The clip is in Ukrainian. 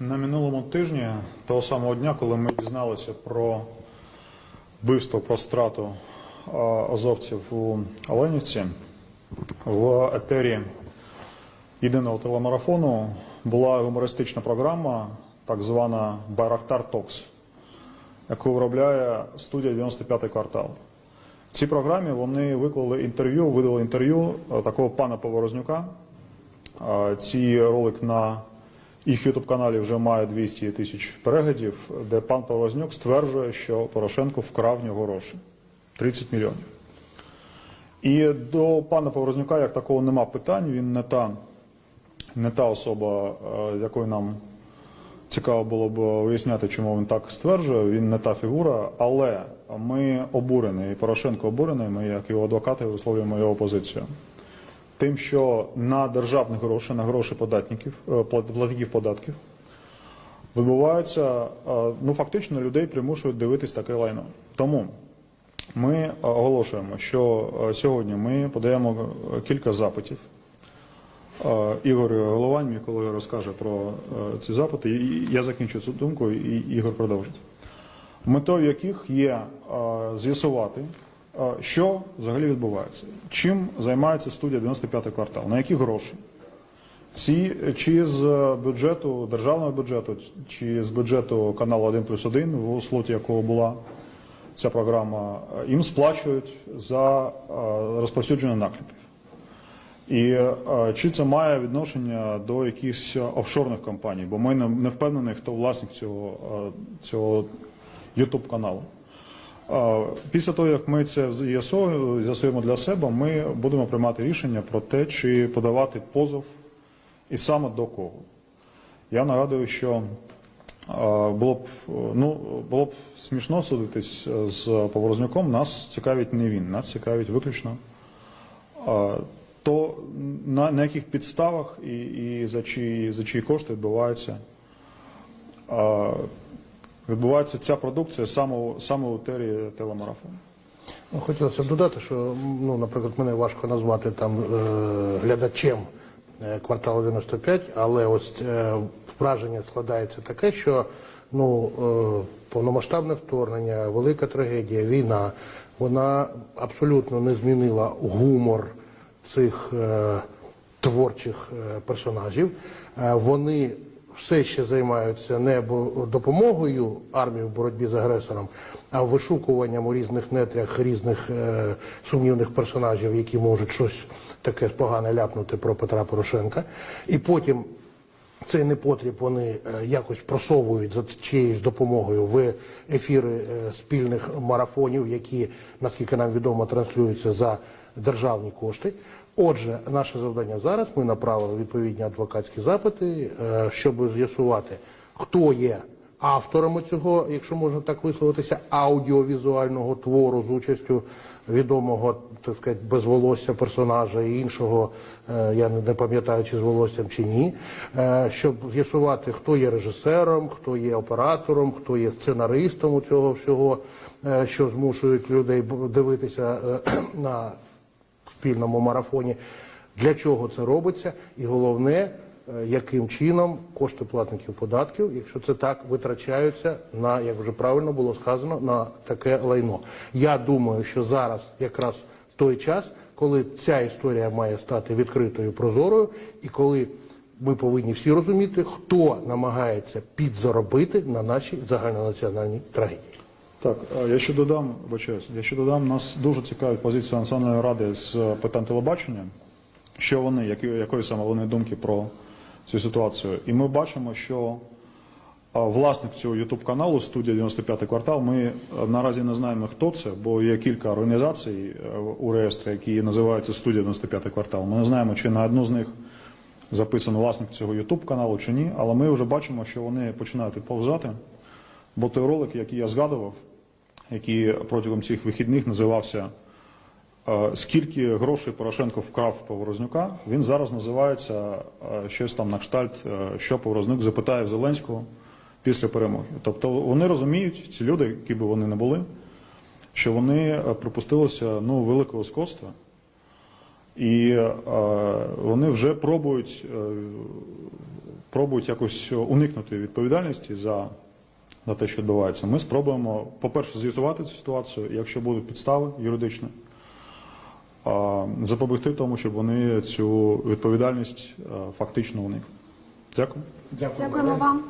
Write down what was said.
На минулому тижні, того самого дня, коли ми дізналися про вбивство, про страту азовців у Оленівці, в етері єдиного телемарафону була гумористична програма, так звана Байрактар Токс, яку виробляє студія 95-й квартал. В цій програмі вони виклали інтерв'ю, видали інтерв'ю е, такого пана Поворознюка. Цей ролик на їх ютуб каналі вже має 200 тисяч переглядів, де пан Поворознюк стверджує, що Порошенко вкрав в нього гроші 30 мільйонів. І до пана Поворознюка як такого нема питань. Він не та, не та особа, е, якою нам цікаво було б виясняти, чому він так стверджує. Він не та фігура, але ми обурені, і Порошенко обурений. Ми, як його адвокати, висловлюємо його позицію. Тим, що на державні гроші, на гроші податників, е, платників податків відбувається, е, ну фактично людей примушують дивитись таке лайно. Тому ми е, оголошуємо, що сьогодні ми подаємо кілька запитів. Ігор Головань, мій колега, розкаже про ці запити. Я закінчу цю думку, і Ігор продовжить. Метою яких є з'ясувати, що взагалі відбувається, чим займається студія 95 квартал, на які гроші. Ці, чи з бюджету, державного бюджету, чи з бюджету каналу 1 плюс 1, в слоті якого була ця програма, їм сплачують за розповсюдження накліпів. І чи це має відношення до якихось офшорних компаній, бо ми не, не впевнені, хто власник цього, цього YouTube каналу. Після того, як ми це з'ясуємо для себе, ми будемо приймати рішення про те, чи подавати позов і саме до кого. Я нагадую, що було б, ну, було б смішно судитись е, з Поворознюком. Нас цікавить не він, нас цікавить виключно то на, на яких підставах і, і за, чиї, за чиї кошти відбувається, відбувається ця продукція саме, саме у тері телемарафону. Ну, хотілося б додати, що ну, наприклад, мене важко назвати там е, глядачем е, кварталу 95, але ось е, враження складається таке, що ну, е, повномасштабне вторгнення, велика трагедія, війна, вона абсолютно не змінила гумор цих е, творчих е, персонажів. Е, вони все ще займаються не допомогою армії в боротьбі з агресором, а вишукуванням у різних нетрях різних е, сумнівних персонажів, які можуть щось таке погане ляпнути про Петра Порошенка. І потім цей непотріб вони е, якось просовують за чиєюсь допомогою в ефіри е, спільних марафонів, які, наскільки нам відомо, транслюються за державні кошти. Отже, наше завдання зараз ми направили відповідні адвокатські запити, е, щоб з'ясувати, хто є авторами цього, якщо можна так висловитися, аудіовізуального твору з участю відомого, так сказати, без волосся персонажа і іншого, е, я не пам'ятаю, чи з волоссям чи ні, е, щоб з'ясувати, хто є режисером, хто є оператором, хто є сценаристом у цього всього, е, що змушують людей дивитися на спільному марафоні. Для чого це робиться? І головне, яким чином кошти платників податків, якщо це так, витрачаються на, як вже правильно було сказано, на таке лайно. Я думаю, що зараз якраз той час, коли ця історія має стати відкритою, прозорою, і коли ми повинні всі розуміти, хто намагається підзаробити на нашій загальнонаціональній трагедії. Так, е, я ще додам, вибачаюсь, я ще додам, нас дуже цікавить позиція Національної ради з е, питань телебачення, що вони, якої саме вони думки про цю ситуацію. І ми бачимо, що власник цього YouTube каналу студія 95 квартал. Ми наразі не знаємо, хто це, бо є кілька організацій е, у реєстрі, які називаються студія 95 квартал. Ми не знаємо, чи на одну з них записано власник цього YouTube каналу чи ні, але ми вже бачимо, що вони починають відповзати. Бо той ролик, який я згадував, який протягом цих вихідних називався Скільки грошей Порошенко вкрав Поворознюка, він зараз називається щось там на кштальт, е, що Поворознюк запитає в Зеленського після перемоги. Тобто вони розуміють, ці люди, які би вони не були, що вони е, припустилися ну, великого скотства. І е, вони вже пробують е, пробують якось уникнути відповідальності за, за те, що відбувається. Ми спробуємо, по-перше, з'ясувати цю ситуацію, якщо будуть підстави юридичні, запобігти тому, щоб вони цю відповідальність фактично уникли. Дякую. Дякуємо вам.